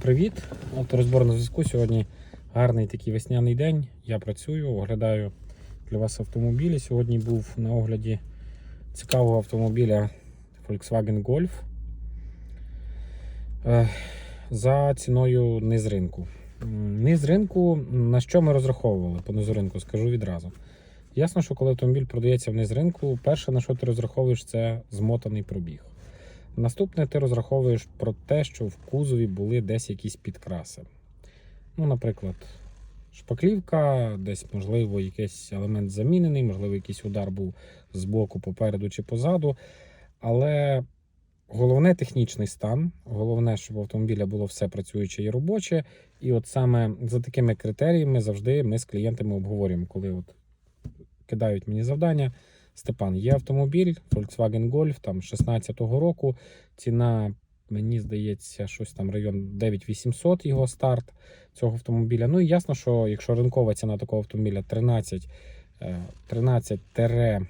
Привіт! Авторозбор на зв'язку. Сьогодні гарний такий весняний день. Я працюю, оглядаю для вас автомобілі. Сьогодні був на огляді цікавого автомобіля Volkswagen Golf Е, за ціною низ ринку. Низ ринку, на що ми розраховували по низу ринку, скажу відразу. Ясно, що коли автомобіль продається вниз ринку, перше на що ти розраховуєш, це змотаний пробіг. Наступне ти розраховуєш про те, що в кузові були десь якісь підкраси. Ну, наприклад, шпаклівка, десь, можливо, якийсь елемент замінений, можливо, якийсь удар був з боку, попереду чи позаду. Але головне технічний стан, головне, щоб у автомобіля було все працююче і робоче. І от саме за такими критеріями завжди ми з клієнтами обговорюємо, коли от кидають мені завдання. Степан, є автомобіль Volkswagen Golf там 16-го року. Ціна, мені здається, щось там район 9800 його старт цього автомобіля. Ну і ясно, що якщо ринкова ціна такого автомобіля 13, е, 13 тере,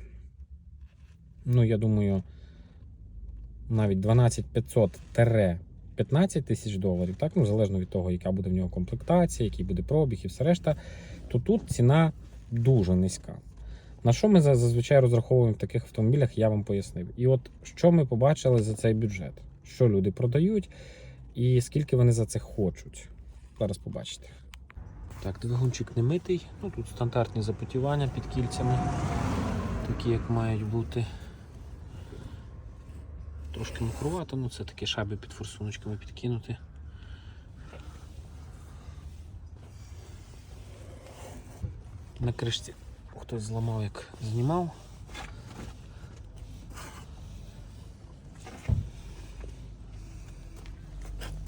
ну я думаю, навіть 12500 тере 15 тисяч доларів, так, ну залежно від того, яка буде в нього комплектація, який буде пробіг і все решта, то тут ціна дуже низька. На що ми зазвичай розраховуємо в таких автомобілях, я вам пояснив. І от що ми побачили за цей бюджет, що люди продають і скільки вони за це хочуть. Зараз побачите. Так, двигунчик не митий. Ну, тут стандартні запотівання під кільцями, такі як мають бути. Трошки мокрувато, ну це такі шаби під форсуночками підкинути. На кришці хтось зламав, як знімав.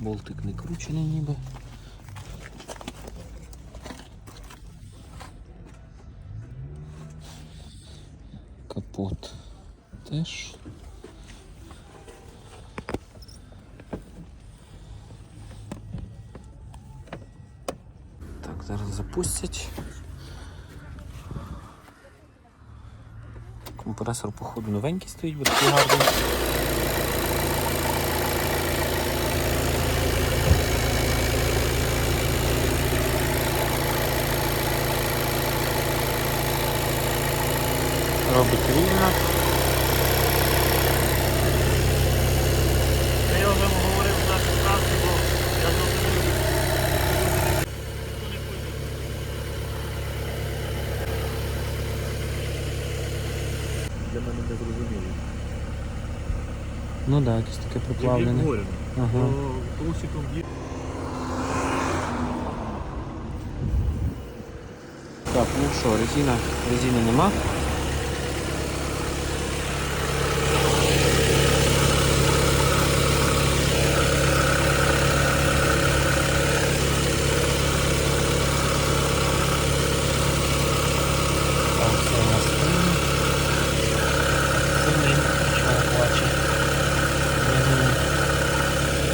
Болтик не кручений ніби. Капот теж. Так, зараз запустять. Компресор, походу, новенький стоїть, бо такий гарний. Робить рівно. Я вже говорив на станції, бо я зрозумів. Для мене не зрозуміло. Ну так, да, якесь таке Як приплавлене. Ага. Є. Так, ну що, резина, резини нема. Так, все у нас сильний. Сильний, нічого плаче. Резина.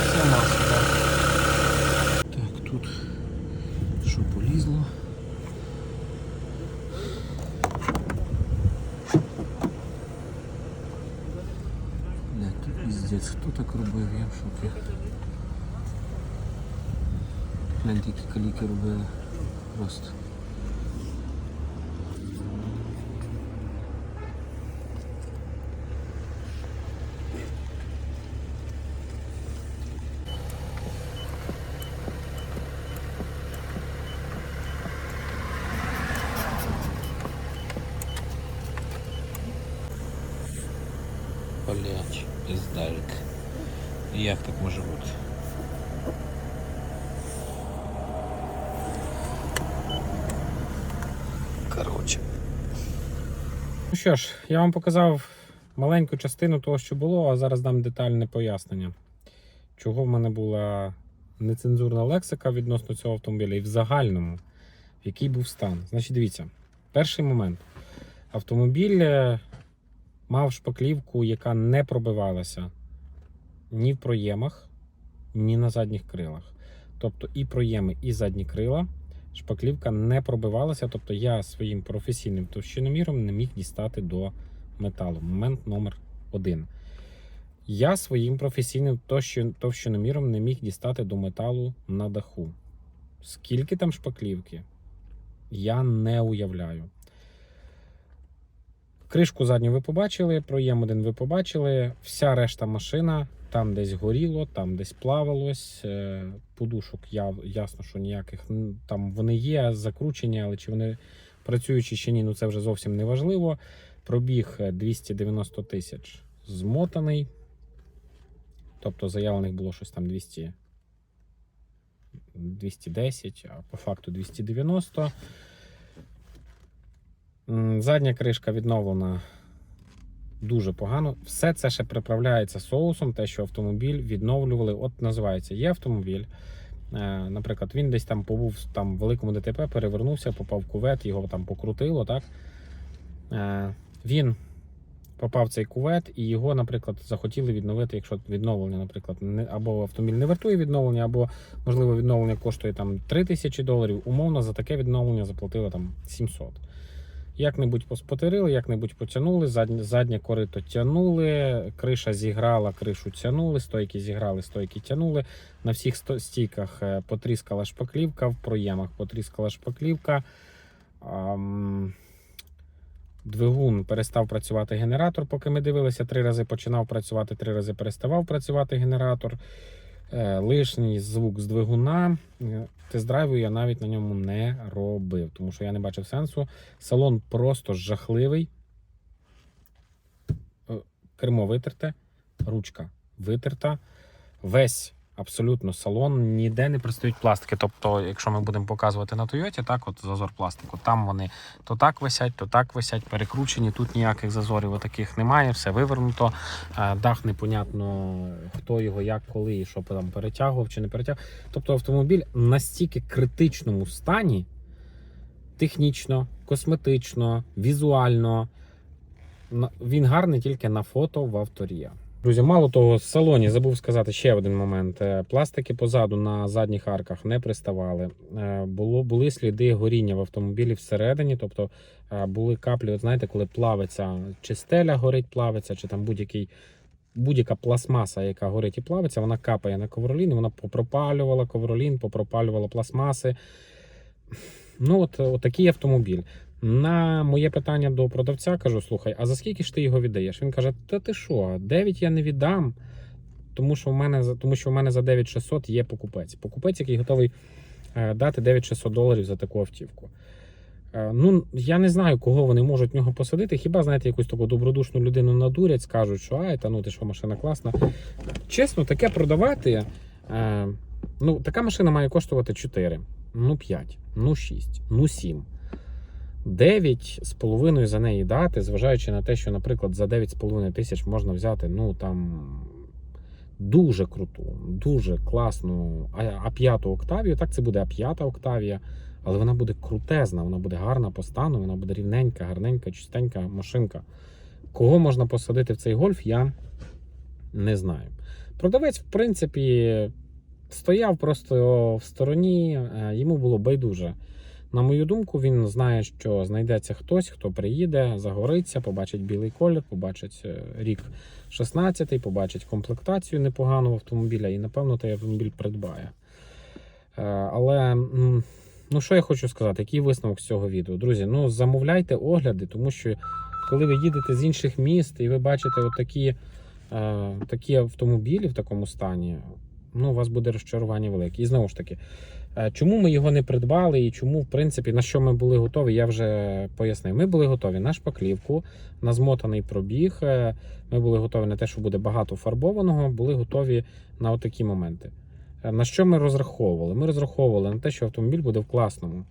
Все масло, так. Так, тут що полізло. Не, тут піздець, хто так шокі. Гляньте, які каліки робили. Просто. Блять, пиздалик. Як так може бути? Короче. Ну що ж, я вам показав маленьку частину того, що було, а зараз дам детальне пояснення. Чого в мене була нецензурна лексика відносно цього автомобіля і в загальному, який був стан. Значить, дивіться, перший момент. Автомобіль е, мав шпаклівку, яка не пробивалася ні в проємах, ні на задніх крилах. Тобто і проєми, і задні крила шпаклівка не пробивалася. Тобто я своїм професійним товщиноміром не міг дістати до металу. Момент номер один. Я своїм професійним товщиноміром не міг дістати до металу на даху. Скільки там шпаклівки? Я не уявляю. Кришку задню ви побачили, проєм один ви побачили. Вся решта машина там десь горіло, там десь плавалось. е, Подушок я, ясно, що ніяких там вони є, закручені, але чи вони працюючі чи ні, ну це вже зовсім не важливо. Пробіг е, 290 тисяч змотаний. Тобто заявлених було щось там 200, 210, а по факту 290. Задня кришка відновлена дуже погано. Все це ще приправляється соусом, те, що автомобіль відновлювали. От називається є автомобіль. Е, Наприклад, він десь там побув там в великому ДТП, перевернувся, попав в кувет, його там покрутило. так? Е, Він попав в цей кувет, і його, наприклад, захотіли відновити, якщо відновлення, наприклад, не або автомобіль не вартує відновлення, або можливо відновлення коштує там 3 тисячі доларів. Умовно за таке відновлення заплатили там 700. Як-небудь поспотерили, як-небудь потягнули, заднє, заднє корито тягнули, криша зіграла, кришу тягнули, стойки зіграли, стойки тягнули. На всіх стійках е, потріскала шпаклівка, в проємах потріскала шпаклівка. Двигун перестав працювати генератор, поки ми дивилися. Три рази починав працювати, три рази переставав працювати генератор. Е, Лишній звук з двигуна. Е, Тест-драйву я навіть на ньому не робив, тому що я не бачив сенсу. Салон просто жахливий. Е, Кермо витерте, ручка витерта. Весь абсолютно салон, ніде не пристають пластики. Тобто, якщо ми будемо показувати на Тойоті, так, от зазор пластику, там вони то так висять, то так висять, перекручені. Тут ніяких зазорів таких немає, все вивернуто. Е, Дах непонятно, хто його, як, коли і що там перетягував чи не перетягував. Тобто автомобіль в настільки критичному стані, технічно, косметично, візуально. Він гарний тільки на фото в авторія. Друзі, мало того, в салоні забув сказати ще один момент. Е, Пластики позаду на задніх арках не приставали. Е, Було, були сліди горіння в автомобілі всередині, тобто е, були каплі, от знаєте, коли плавиться, чи стеля горить, плавиться, чи там будь-який. Будь-яка пластмаса, яка горить і плавиться, вона капає на ковролін, вона попропалювала ковролін, попропалювала пластмаси. Ну, от, от такий автомобіль. На моє питання до продавця кажу: слухай, а за скільки ж ти його віддаєш? Він каже: Та ти що, 9 я не віддам, тому що в мене тому що в мене за 9600 є покупець. Покупець, який готовий е, дати 9600 доларів за таку автівку. Е, Ну, я не знаю, кого вони можуть в нього посадити. Хіба знаєте, якусь таку добродушну людину надурять, скажуть, що ай, та ну ти що, машина класна. Чесно, таке продавати. Е, ну, така машина має коштувати 4, ну 5, ну 6, ну 7. 9 з половиною за неї дати, зважаючи на те, що, наприклад, за 9,5 тисяч можна взяти, ну там дуже круту, дуже класну А5 Октавію. Так, це буде А5 Октавія, але вона буде крутезна, вона буде гарна по стану, вона буде рівненька, гарненька, чистенька машинка. Кого можна посадити в цей гольф, я не знаю. Продавець, в принципі, стояв просто в стороні, е, йому було байдуже. На мою думку, він знає, що знайдеться хтось, хто приїде, загориться, побачить білий колір, побачить е, рік 16-й, побачить комплектацію непогану автомобіля і, напевно, той автомобіль придбає. Е, Але ну, що я хочу сказати, який висновок з цього відео? Друзі, ну замовляйте огляди, тому що коли ви їдете з інших міст і ви бачите отакі, е, такі автомобілі в такому стані, ну, у вас буде розчарування велике. І знову ж таки, Чому ми його не придбали і чому, в принципі, на що ми були готові, я вже пояснив. Ми були готові на шпаклівку, на змотаний пробіг. е, Ми були готові на те, що буде багато фарбованого, були готові на отакі моменти. Е, На що ми розраховували? Ми розраховували на те, що автомобіль буде в класному,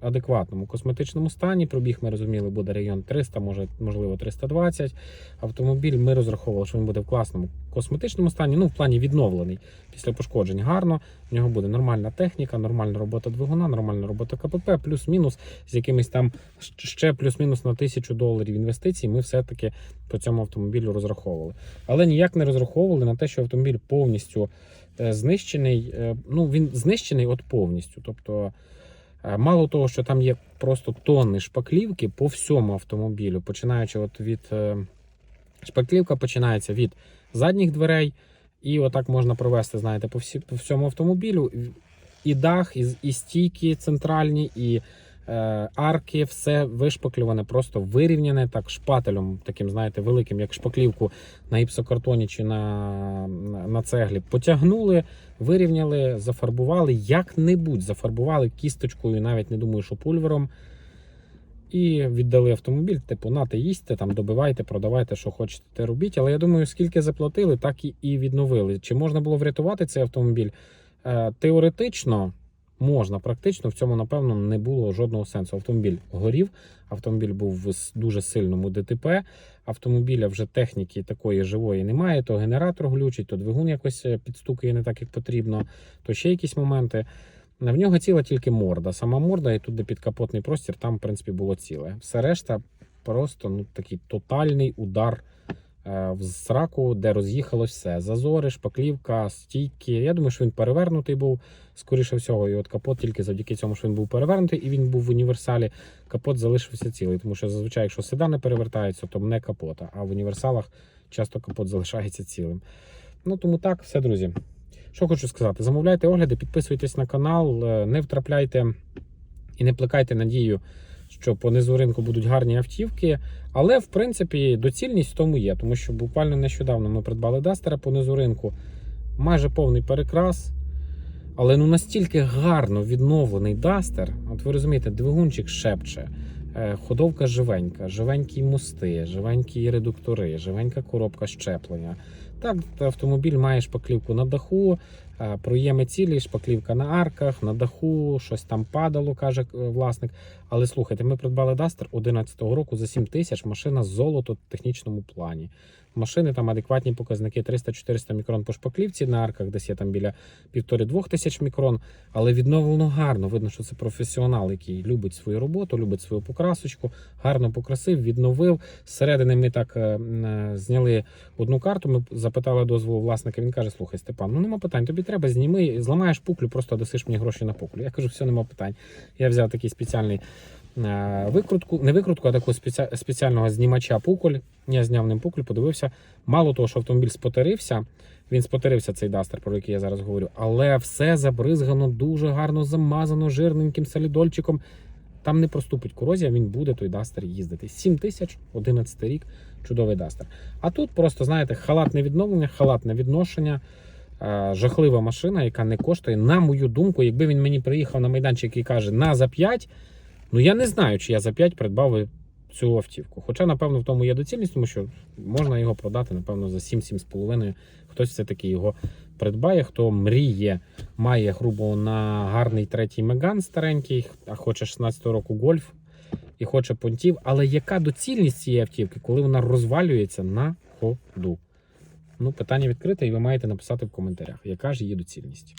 адекватному косметичному стані. Пробіг, ми розуміли, буде район 300, може, можливо, 320. Автомобіль ми розраховували, що він буде в класному косметичному стані, ну, в плані відновлений після пошкоджень гарно. В нього буде нормальна техніка, нормальна робота двигуна, нормальна робота КПП, плюс-мінус з якимись там ще плюс-мінус на тисячу доларів інвестицій. Ми все-таки по цьому автомобілю розраховували. Але ніяк не розраховували на те, що автомобіль повністю е, знищений. Е, Ну він знищений от повністю. Тобто, мало того, що там є просто тонни шпаклівки по всьому автомобілю, починаючи от від. е, Шпаклівка починається від задніх дверей, і отак можна провести, знаєте, по, всьому автомобілю. І дах, і, і стійки центральні, і е, арки, все вишпаклюване, просто вирівняне так шпателем, таким, знаєте, великим, як шпаклівку на іпсокартоні чи на, на, цеглі. Потягнули, вирівняли, зафарбували, як-небудь зафарбували кісточкою, навіть не думаю, що пульвером. І віддали автомобіль, типу, нате їсти, там добивайте, продавайте, що хочете, те робіть. Але я думаю, скільки заплатили, так і, і відновили. Чи можна було врятувати цей автомобіль? Е, теоретично можна, практично в цьому, напевно, не було жодного сенсу. Автомобіль горів, автомобіль був в дуже сильному ДТП. Автомобіля вже техніки такої живої немає. То генератор глючить, то двигун якось е, підстукує не так, як потрібно, то ще якісь моменти. В нього ціла тільки морда. Сама морда, і тут, де підкапотний простір, там, в принципі, було ціле. Все решта просто ну, такий тотальний удар в сраку, де роз'їхалось все. Зазори, шпаклівка, стійки. Я думаю, що він перевернутий був, скоріше всього. І от капот тільки завдяки цьому, що він був перевернутий, і він був в універсалі. Капот залишився цілий. Тому що зазвичай, якщо седани перевертаються, то не капота. А в універсалах часто капот залишається цілим. Ну тому так, все, друзі. Що хочу сказати: замовляйте огляди, підписуйтесь на канал, е, не втрапляйте і не плекайте надію, що по низу ринку будуть гарні автівки. Але в принципі доцільність в тому є, тому що буквально нещодавно ми придбали Дастера по низу ринку, майже повний перекрас. Але ну настільки гарно відновлений Дастер, от ви розумієте, двигунчик шепче, е, ходовка живенька, живенькі мости, живенькі редуктори, живенька коробка щеплення. Так, автомобіль має шпаклівку на даху, проєми цілі, шпаклівка на арках, на даху, щось там падало, каже е, власник. Але слухайте, ми придбали Duster 2011 року за 7 тисяч, машина золото в технічному плані. Машини там адекватні показники 300-400 мікрон по шпаклівці на арках, десь є там біля півтори-двох тисяч мікрон, але відновлено гарно. Видно, що це професіонал, який любить свою роботу, любить свою покрасочку, гарно покрасив, відновив. Зсередини ми так е, е, зняли одну карту. Ми запитали дозволу власника. Він каже: Слухай, Степан, ну нема питань, тобі треба, зніми, зламаєш пуклю, просто дасиш мені гроші на пуклю. Я кажу, все, нема питань. Я взяв такий спеціальний е, викрутку, не викрутку, а такого спеці- спеціального знімача пуколь. Я зняв ним пуклю, подивився. Мало того, що автомобіль спотерився. Він спотерився цей дастер, про який я зараз говорю, але все забризгано, дуже гарно замазано жирненьким солідольчиком. Там не проступить корозія, він буде той дастер їздити. 7 тисяч, 11 рік, чудовий дастер. А тут просто, знаєте, халатне відновлення, халатне відношення. Е, Жахлива машина, яка не коштує, на мою думку, якби він мені приїхав на майданчик і каже на за 5, ну я не знаю, чи я за 5 придбав цю автівку. Хоча, напевно, в тому є доцільність, тому що можна його продати, напевно, за 7-7,5. Хтось все-таки його придбає, хто мріє, має грубо на гарний третій меган старенький, а хоче 16 року гольф і хоче понтів. Але яка доцільність цієї автівки, коли вона розвалюється на ходу? Ну, питання відкрите, і ви маєте написати в коментарях, яка ж її доцільність.